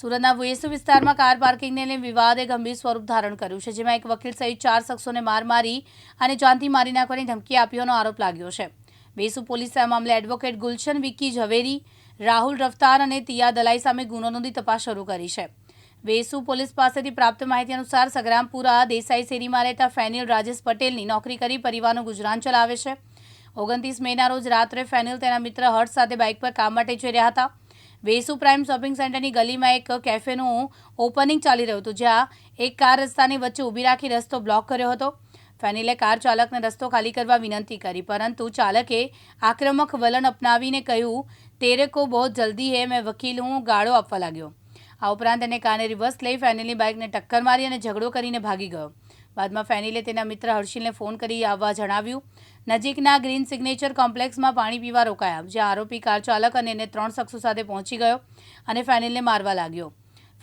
સુરતના વેસુ વિસ્તારમાં કાર પાર્કિંગને લઈને વિવાદે ગંભીર સ્વરૂપ ધારણ કર્યું છે, જેમાં એક વકીલ સહિત ચાર શખ્સોને માર મારી અને જાનથી મારી નાખવાની ધમકી આપ્યોનો આરોપ લાગ્યો છે. વેસુ પોલીસે આ મામલે એડવોકેટ ગુલશન વિકી ઝવેરી, રાહુલ રફતાર અને તિયા દલાઈ સામે ગુનો નોંધી તપાસ શરૂ કરી છે. વેસુ પોલીસ પાસેથી પ્રાપ્ત માહિતી અનુસાર સગ્રામપુરા, દેસાઈ શેરીમાં રહેતા ફેનિલ રાજેશ પટેલની નોકરી કરી પરિવારનું ગુજરાન ચલાવે છે. ઓગણત્રીસ મેના રોજ રાત્રે ફેનિલ તેના મિત્ર હર્ષ સાથે બાઇક પર કામ માટે જઈ રહ્યા હતા. વેસુ પ્રાઇમ શોપિંગ સેન્ટરની ગલીમાં એક કેફેનું ઓપનિંગ ચાલી રહ્યું હતું, જ્યાં એક કાર રસ્તાની વચ્ચે ઊભી રાખી રસ્તો બ્લોક કર્યો હતો. ફેનિલે કાર ચાલકને રસ્તો ખાલી કરવા વિનંતી કરી, પરંતુ ચાલકે આક્રમક વલણ અપનાવીને કહ્યું, તેરે કો બહુ જલ્દી હે, મેં વકીલ હું, ગાળો આપવા લાગ્યો. આ ઉપરાંત તેને કારને રિવર્સ લઈ ફેનિલની બાઇકને ટક્કર મારી અને ઝઘડો કરીને ભાગી ગયો. બાદમાં ફેનિલે તેના મિત્ર હર્ષિલને ફોન કરી આવવા જણાવ્યું. નજીકના ગ્રીન સિગ્નેચર કોમ્પ્લેક્સમાં પાણી પીવા રોકાયા, જ્યાં આરોપી કાર ચાલક અને એને ત્રણ શખ્સો સાથે પહોંચી ગયો અને ફેનિલને મારવા લાગ્યો.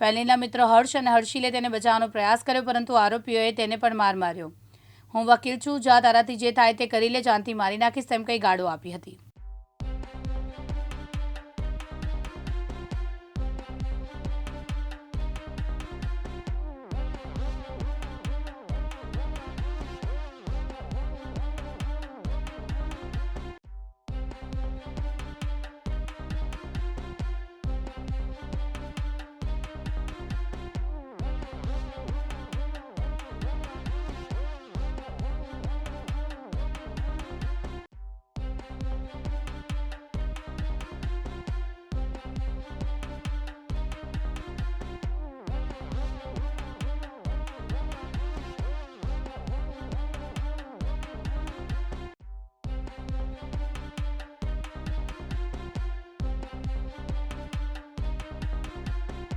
ફેનિલના મિત્ર હર્ષ અને હર્ષિલે તેને બચાવવાનો પ્રયાસ કર્યો, પરંતુ આરોપીઓએ તેને પણ માર માર્યો. હું વકીલ છું, જા તારાથી જે થાય તે કરી લે, જાનથી મારી નાખીશ તેમ કંઈ ગાળો આપી હતી.